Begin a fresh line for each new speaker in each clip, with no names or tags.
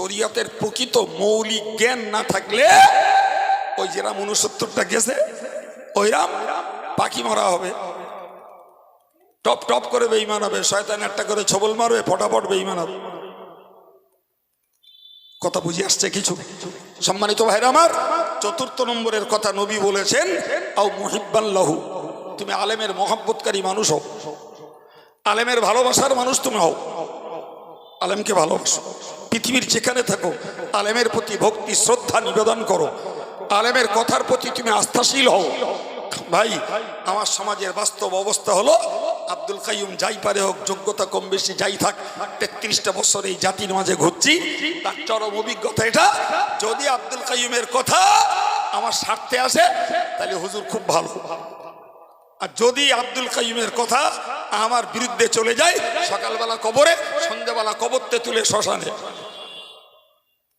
শরীয়তের প্রকৃত মৌলিক জ্ঞান না থাকলে ওই যেরাম উনসত্তরটা গেছে, ওইরাম পাখি মরা হবে। টপ টপ করে বেইমান হবে, শয়তান একটা করে ছবল মারবে, ফটাফট বেইমান হবে। কথা বুঝে আসছে কিছু? সম্মানিত ভাইরা আমার, চতুর্থ নম্বরের কথা নবী বলেছেন, আও মুহিব্বাল্লাহু তুমি আলেমের মহব্বতকারী মানুষ হও। আলেমের ভালোবাসার মানুষ তুমি হও। আলেমকে ভালোবাসো। পৃথিবীর যেখানে থাকো, আলেমের প্রতি ভক্তি, শ্রদ্ধা নিবেদন করো। আলেমের কথার প্রতি তুমি আস্থাশীল হও। ভাই, আমার সমাজের বাস্তব অবস্থা হলো, আব্দুল কাইম যাই পারে হোক, যোগ্যতা কম বেশি যাই থাক, তেত্রিশটা বছর এই জাতির মাঝে ঘুরছি। তার চরম অভিজ্ঞতা এটা। যদি আব্দুল কাইমের কথা আমার স্বার্থে আসে, তাহলে হুজুর খুব ভালো। আর যদি আব্দুল কাইমের কথা আমার বিরুদ্ধে চলে যায় সকালবেলা কবরে সন্ধ্যেবেলা কবরতে তুলে শ্মশানে।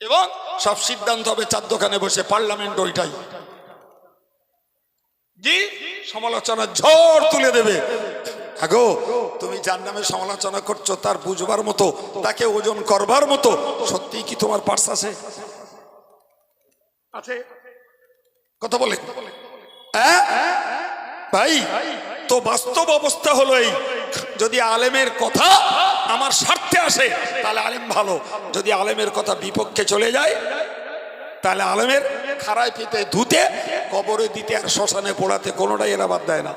এবং সব সিদ্ধান্ত হবে চার দোকানে বসে পার্লামেন্ট ওইটাই। জি সমালোচনা ঝড় তুলে দেবে। আগো তুমি যার নামে সমালোচনা করছ তার বুঝবার মতো তাকে ওজন করবার মতো সত্যি কি তোমার পার্স আছে? আছে। কথা বলে। হ্যাঁ? ভাই তো বাস্তব অবস্থা হলো এই। যদি আলেমের কথা আমার স্বার্থে আসে তাহলে আলেম ভালো। যদি আলেমের কথা বিপক্ষে চলে যায় তাহলে আলেমের খাড়ায় পিতে ধুতে কবরে দিতে আর শ্মশানে পোড়াতে কোনোটাই এরা বাদ দেয় না।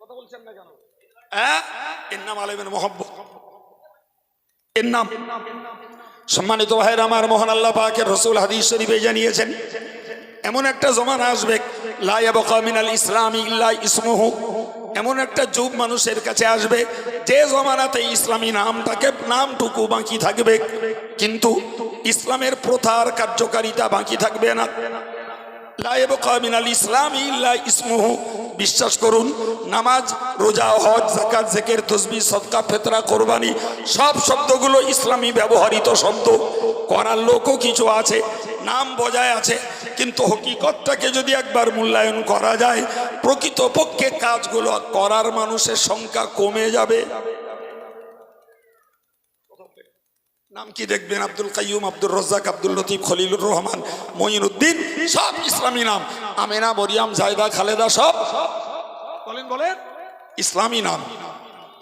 কথা বলছেন না কেন? হ্যাঁ? এর নাম আলেমের এর নাম। সম্মানিত ভাইয়ের আমার মহান আল্লাহ পাকের রসুল হাদিস শরীফে জানিয়েছেন এমন একটা জমান আসবে মিনাল ইসলাম ইল্লা ইসমুহু। এমন একটা যুগ মানুষের কাছে আসবে, যে জমানাতে ইসলামী নামটাকে নামটুকু বাকি থাকবে। কিন্তু ইসলামের প্রথার কার্যকারিতা বাকি থাকবে না। বিশ্বাস করুন, নামাজ, রোজা, হজ জাকাত জেকের তসবি সদকা, ফেতরা, কোরবানি, সব শব্দগুলো ইসলামী ব্যবহৃত শব্দ। করার লোকও কিছু আছে নাম বজায় আছে, কিন্তু হকিকতটাকে যদি একবার মূল্যায়ন করা যায়, প্রকৃতপক্ষে কাজগুলো করার মানুষের সংখ্যা কমে যাবে। নাম কি দেখবেন? আব্দুল কাইয়ুম আব্দুল রজ্জাক, আব্দুল লতিফ, খলিলুর রহমান, মঈনুদ্দিন, সব ইসলামী নাম। আমেনা, মরিয়াম, জায়দা, খালেদা, সব। বলেন বলেন। ইসলামী নাম।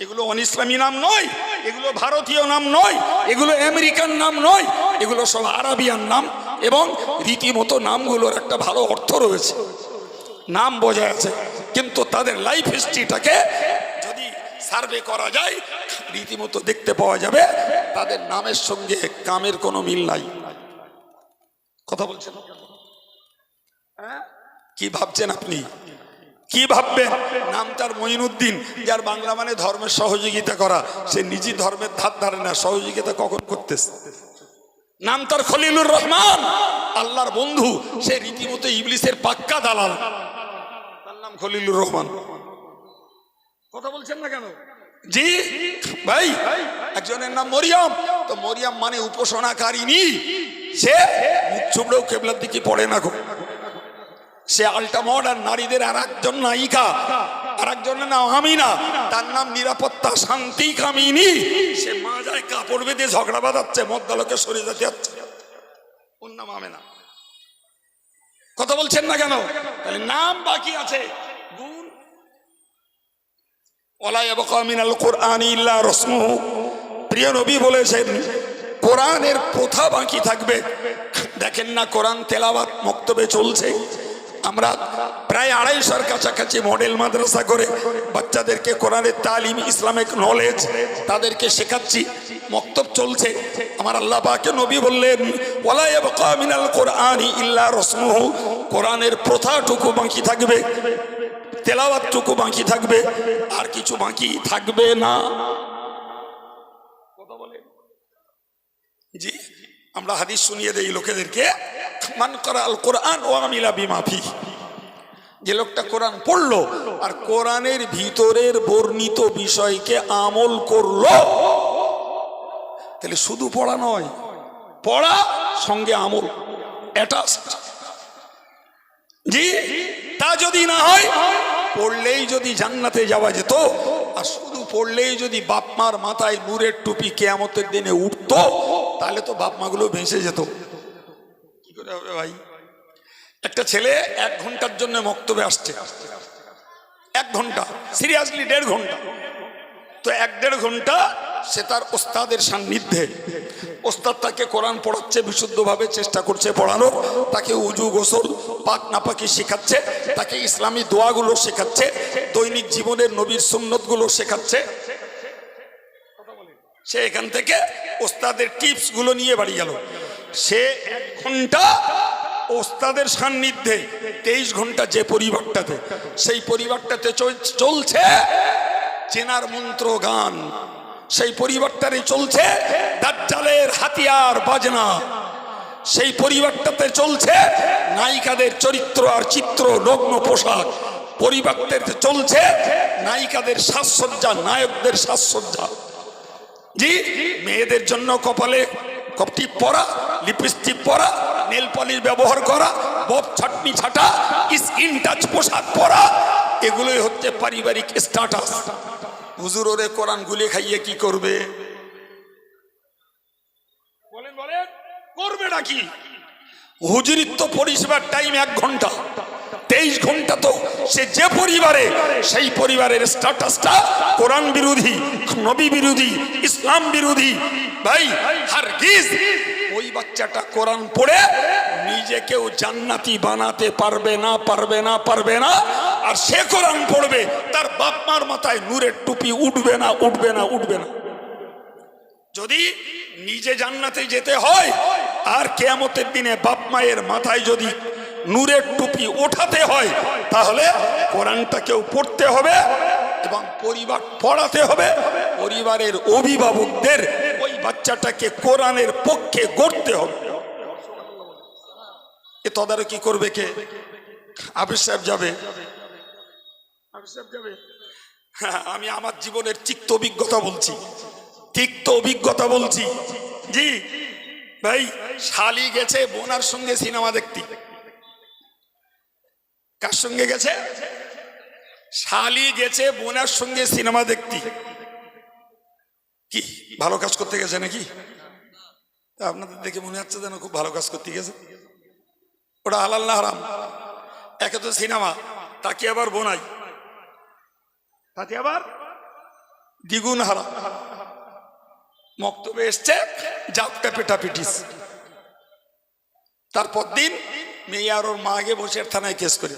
এগুলো অনিসলামী নাম নয়, এগুলো ভারতীয় নাম নয়, এগুলো আমেরিকান নাম নয়, এগুলো সব আরাবিয়ান নাম। এবং রীতিমতো নামগুলোর একটা ভালো অর্থ রয়েছে। নাম বোঝা আছে, কিন্তু তাদের লাইফ হিস্ট্রিটাকে যদি সার্ভে করা যায়, রীতিমতো দেখতে পাওয়া যাবে, তাদের নামের সঙ্গে কামের কোনো মিল নাই। কথা বলছেন? হ্যাঁ? কি ভাবছেন আপনি? কি ভাববেন? নাম তার মঈনুদ্দিন, যার বাংলা মানে ধর্মের সহযোগিতা করা, সে নিজে ধর্মের ধার ধারে না, সহযোগিতা কখন করতেছে? নাম তার খলিলুর রহমান। আল্লাহর বন্ধু, সে রীতিমতো ইবলিসের পাক্কা দালাল। তার নাম খলিলুর রহমান। কথা বলছেন না কেন? জি, ভাই, একজনের নাম মরিয়াম। তো মরিয়াম মানে উপাসনাকারিনী সে মুখ কেবলার দিকে পড়ে না সে আল্টা মডার্ন নারীদের আর একজন নায়িকা। আর একজনের নাম আমিনা তার নাম নিরাপত্তা শান্তি কামিনী সে মাজায় কাপড় বেঁধে ঝগড়া বাঁধাচ্ছে, মদ্দালকে সরে যেতে যাচ্ছে ওর নাম আমেনা কথা বলছেন না কেন? তাহলে নাম বাকি আছে। গুণ। মিনাল কোরআন ইল্লা রসমুহু। প্রিয় নবী বলেছেন, কোরআনের প্রথা বাকি থাকবে। দেখেন না কোরআন তেলাওয়াত, মক্তবে চলছে। আমরা প্রায় আড়াইশোর কাছাকাছি মডেল মাদ্রাসা করে বাচ্চাদেরকে কোরআনের তালিম, ইসলামিক নলেজ তাদেরকে শেখাচ্ছি। মক্তব চলছে। আমার আল্লাহ পাকে নবী বললেন মিনাল কোরআনি ইল্লা রসমুহু। কোরআনের প্রথাটুকু বাকি থাকবে, তেলাওয়াতটুকু বাকি থাকবে, আর কিছু বাকি থাকবে না। জি, আমরা হাদিস শুনিয়ে দেই লোকেদেরকে। মান করা আল কোরআন ও আমিলা বিমাফি যে লোকটা কোরআন পড়ল আর কোরআনের ভিতরের বর্ণিত বিষয়কে আমল করল, তাহলে শুধু পড়া নয়, পড়া সঙ্গে আমল অ্যাটাচ জি, তা যদি না হয়, পড়লেই যদি জান্নাতে যাওয়া যেত, আর শুধু পড়লেই যদি বাপমার মাথায় নূরের টুপি কেয়ামতের দিনে উঠতো, তাহলে তো বাপমাগুলো ভেসে যেত। ভাই। একটা ছেলে এক ঘণ্টার জন্য মক্তবে আসছে। এক ঘণ্টা সিরিয়াসলি দেড় ঘণ্টা। তো এক দেড় ঘণ্টা সে তার ওস্তাদের সান্নিধ্যে, ওস্তাদ তাকে কোরআন পড়াচ্ছে, বিশুদ্ধভাবে চেষ্টা করছে পড়ানোর, তাকে উজু গোসল, পাক নাপাকি শেখাচ্ছে, তাকে ইসলামী দোয়াগুলো শেখাচ্ছে, দৈনিক জীবনের নবীর সুন্নতগুলো শেখাচ্ছে। সে এখান থেকে ওস্তাদের টিপসগুলো নিয়ে বাড়ি গেল। সে এক ঘণ্টা ওস্তাদের সান্নিধ্যে, তেইশ ঘণ্টা যে পরিবারটাতে, সেই পরিবারটাতে চল- চলছে চেনার মন্ত্র গান। সেই পরিবারটারে চলছে দাজ্জালের হাতিয়ার বাজনা। সেই পরিবারটাতে চলছে নায়িকাদের চরিত্র আর চিত্র, নগ্ন পোশাক। পরিবারটাতে চলছে নায়িকাদের সাজসজ্জা, নায়কদের সাজসজ্জা। জি, মেয়েদের জন্য কপালে কপটিপ পরা লিপস্টিক পরা নেল পলিশ ব্যবহার করা বব ছাটনি ছাটা স্কিন টাচ পোশাক পরা এগুলোই হচ্ছে পারিবারিক স্ট্যাটাস হুজুর ওরে কোরআন গুলে খাইয়ে কি করবে? বলেন বলেন করবে নাকি? হুজুরিত্ব পরিষেবার টাইম এক ঘণ্টা। তেইশ ঘণ্টা তো সে যে পরিবারে, সেই পরিবারের স্ট্যাটাসটা কোরআন বিরোধী, নবী বিরোধী, ইসলাম বিরোধী। ভাই, হারগিজ, ওই বাচ্চাটা কোরআন পড়ে নিজেকেও জান্নাতি বানাতে পারবে না পারবে না পারবে না। আর সে কোরআন পড়বে, তার বাপ মার মাথায় নূরের টুপি উঠবে না উঠবে না উঠবে না। যদি নিজে জান্নাতে যেতে হয়, আর কেয়ামতের দিনে বাপ মায়ের মাথায় যদি নূরের টুপি ওঠাতে হয় তাহলে কোরআনটাকেও পড়তে হবে এবং পরিবার পড়াতে হবে। পরিবারের অভিভাবকদের ওই বাচ্চাটাকে কোরআনের পক্ষে গড়তে হবে। এ তদারকি করবে কে? আবির সাহেব যাবে। আবির সাহেব যাবে। হ্যাঁ, আমি আমার জীবনের তিক্ত অভিজ্ঞতা বলছি। তিক্ত অভিজ্ঞতা বলছি। জি। ভাই শালি গেছে বোনার সঙ্গে সিনেমা দেখতে। কার সঙ্গে গেছে? শালি গেছে, বোনার সঙ্গে সিনেমা দেখতে। কি, ভালো কাজ করতে গেছে নাকি? আপনাদের দেখে মনে হচ্ছে যেন খুব ভালো কাজ করতে গেছে। ওটা হালাল না হারাম? একে তো সিনেমা, তাকে আবার বোনাই। তাতে আবার দ্বিগুণ হারাম। মক্তবে এসছে জাপটা পেটাপিটিস তারপর দিন মেয়ে আর ওর মা আগে বসে থানায় কেস করে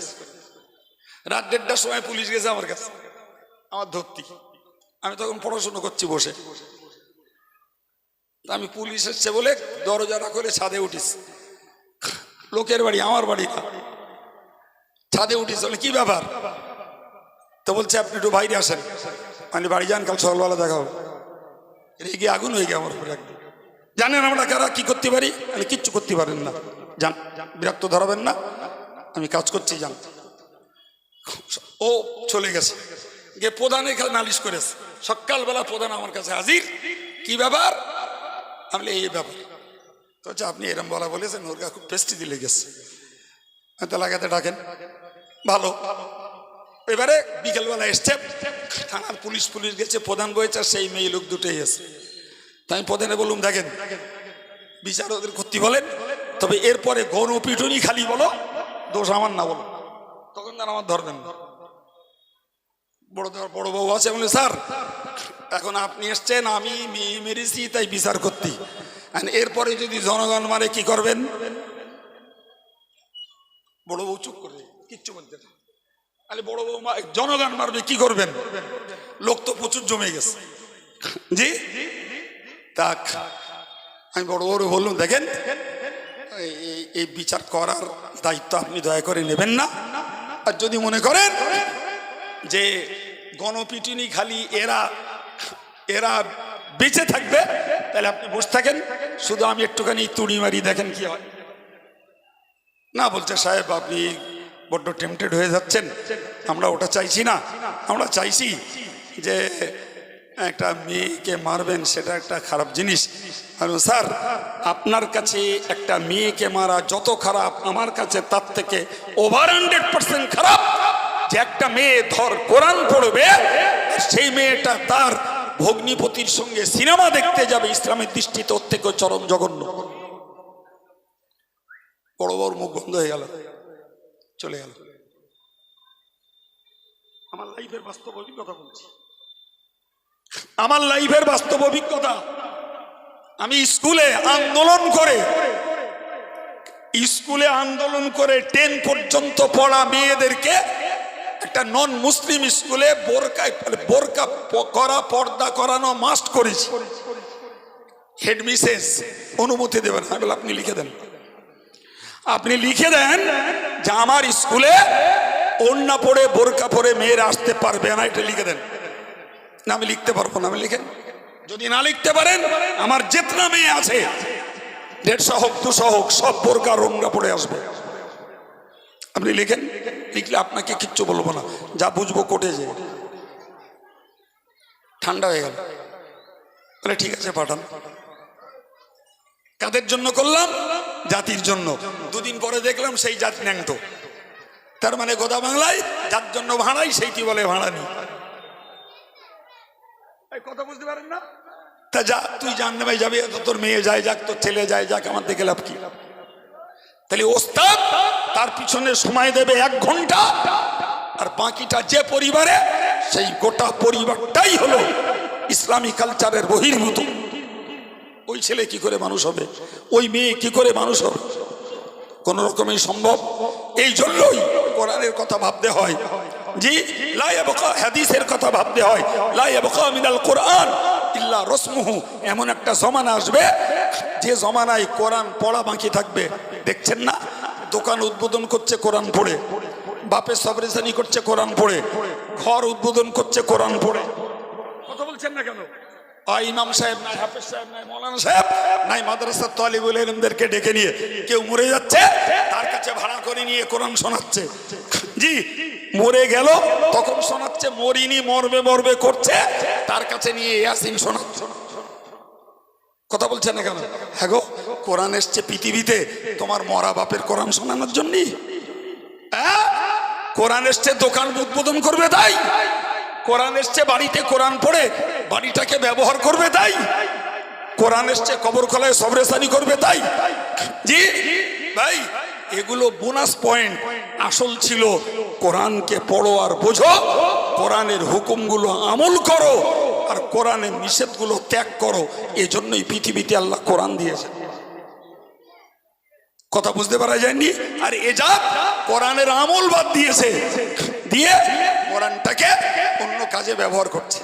রাত দেড়টার সময় পুলিশ গেছে আমার কাছে। আমার ধরতি। আমি তখন পড়াশুনো করছি বসে। আমি পুলিশ এসছে বলে দরজাটা করে ছাদে উঠিস। লোকের বাড়ি, আমার বাড়ি না। ছাদে উঠিস বলে, কি ব্যাপার? তো বলছে, আপনি একটু বাইরে আসেন। মানে বাড়ি যান, কাল সকালবেলা দেখা হবে। রেগে আগুন হয়ে গিয়ে আমার উপরে। একদম জানেন আমরা কারা, কি করতে পারি? আমি কিচ্ছু করতে পারেন না। যান, বিরক্ত ধরাবেন না। আমি কাজ করছি, যান। ও চলে গেছে। গিয়ে প্রধান এখানে নালিশ করেছে। সকালবেলা প্রধান আমার কাছে হাজির। কি ব্যাপার? আমি এই ব্যাপার। তো আপনি এরম বলা বলেছেন, ওর খুব পেস্টি দিলে গেছে আমি তো লাগাতে ডাকেন। ভালো। এবারে বিকেলবেলা এসছে, থানার পুলিশ পুলিশ গেছে, প্রধান বয়েছে সেই মেয়ে লোক দুটোই আছে। তাই প্রধানে বললাম, দেখেন বিচার ওদের করতে বলেন। তবে এরপরে গণপিটুনি খালি বলো দোষ আমার না বলো। তখন তার আমার ধরবেন বড় বড় বউ আছে বলে স্যার এখন আপনি এসছেন আমি মেয়ে মেরেছি তাই বিচার করতে। এরপরে যদি জনগণ মারে কি করবেন? বড় বউ চুপ করবে কিচ্ছু বলতে না। আরে বড় বউ জনগণ মারবে কি করবেন? লোক তো প্রচুর জমে গেছে। জি? তাক আমি বড় বড় বললাম দেখেন এই- বিচার করার দায়িত্ব আপনি দয়া করে নেবেন না। আর যদি মনে করেন যে গণপিটুনি খালি এরা এরা বেঁচে থাকবে, তাহলে আপনি বসে থাকেন। শুধু আমি একটুখানি তুড়ি মারি দেখেন কি হয়। না বলছে, সাহেব, আপনি বড্ড টেম্পটেড হয়ে যাচ্ছেন। আমরা ওটা চাইছি না। আমরা চাইছি যে একটা মেয়েকে মারবেন, সেটা একটা খারাপ জিনিস। আর স্যার, আপনার কাছে একটা মেয়েকে মারা যত খারাপ, আমার কাছে তার থেকে ওভার হান্ড্রেড পার্সেন্ট খারাপ। যে একটা মেয়ে ধর কোরআন পড়বে সেই মেয়েটা তার ভগ্নিপতির সঙ্গে সিনেমা দেখতে যাবে, ইসলামের দৃষ্টিতে ওর থেকে চরম জঘন্য। বড় বড় মুখ বন্ধ হয়ে গেল, চলে গেল। আমার লাইফের বাস্তব অভিজ্ঞতা বলছি। আমার লাইফের বাস্তব অভিজ্ঞতা। আমি স্কুলে আন্দোলন করে, স্কুলে আন্দোলন করে টেন পর্যন্ত পড়া মেয়েদেরকে একটা নন মুসলিম স্কুলে বোরকায় বোরকা করা, পর্দা করানো মাস্ট করেছি। হেড মিসেস অনুমতি দেবেন আমি আপনি লিখে দেন। আপনি লিখে দেন যে আমার স্কুলে ওড়না পড়ে বোরকা পরে মেয়েরা আসতে পারবে না, এটা লিখে দেন। না আমি লিখতে পারব না, আমি লিখেন যদি না লিখতে পারেন, আমার যেতনা মেয়ে আছে, দেড়শো হোক, দুশো হোক, সব বোরকা রোংরা পড়ে আসবে। আপনি লিখেন, লিখলে আপনাকে কিচ্ছু বলব না, যা বুঝব কোর্টে যে ঠান্ডা হয়ে গেল। বলে, ঠিক আছে, পাঠান। কাদের জন্য করলাম? জাতির জন্য। দুদিন পরে দেখলাম সেই জাতি ন্যাংটো। তার মানে গোদা বাংলায়, যার জন্য ভাড়াই, সেইটি বলে ভাড়া এই কথা বুঝতে পারেন না তা যা, তুই জানবে যাবি, তো তোর মেয়ে যায় যাক, তোর ছেলে যায় যাক, আমার দেখে লাভ কি? তাহলে ওস্তাদ, তার পিছনে সময় দেবে এক ঘণ্টা, আর বাকিটা যে পরিবারে, সেই গোটা পরিবারটাই হলো ইসলামী কালচারের বহির্ভূত। ওই ছেলে কি করে মানুষ হবে? ওই মেয়ে কি করে মানুষ হবে? কোন রকমই সম্ভব। এই জন্যই কোরআনের কথা ভাবতে হয়। জি লাইয়াবকা হাদিসের কথা ভাবতে হয়। লাইয়াবকা মিনাল কোরআন। ইল্লা রসমুহু এমন একটা জমানা আসবে যে জমানায় কোরআন পড়া বাকি থাকবে। দেখছেন না? দোকান উদ্বোধন করছে কোরআন পড়ে বাপের সবরেসানি করছে কোরআন পড়ে ঘর উদ্বোধন করছে কোরআন পড়ে। কথা বলছেন না কেন? ইমাম সাহেব নাই হাফেজ সাহেব নাই মৌলানা সাহেব নাই মাদ্রাসার তলিবুল ডেকে নিয়ে কেউ মরে যাচ্ছে তার কাছে ভাড়া করে নিয়ে কোরআন শোনাচ্ছে। জি মরে গেল, তখন শোনাচ্ছে, মরিনি মরবে মরবে, করছে। তার কাছে নিয়ে ইয়াসিন শোনাচ্ছে। কথা বলছেন না কেন? হ্যাঁ গো, কোরআন এসছে পৃথিবীতে, তোমার মরা বাপের কোরআন শোনানোর জন্যই। হ্যাঁ? কোরআন এসছে দোকান উদ্বোধন করবে তাই। কোরআন এসছে বাড়িতে কোরআন পড়ে, বাড়িটাকে ব্যবহার করবে তাই। কোরআন এসছে কবর খোলায় সবরেসানি করবে তাই। জি, ভাই। এগুলো বোনাস পয়েন্ট আসল ছিল কোরআনকে পড়ো আর বোঝো, কোরআনের হুকুমগুলো আমল করো আর কোরআনের নিষেধগুলো ত্যাগ করো, এজন্যই পৃথিবীতে আল্লাহ কোরআন দিয়েছে কথা বুঝতে পারা যায়নি? আর এজাব কোরআনের আমল বাদ দিয়েছে, দিয়ে কোরআনটাকে অন্য কাজে ব্যবহার করছে।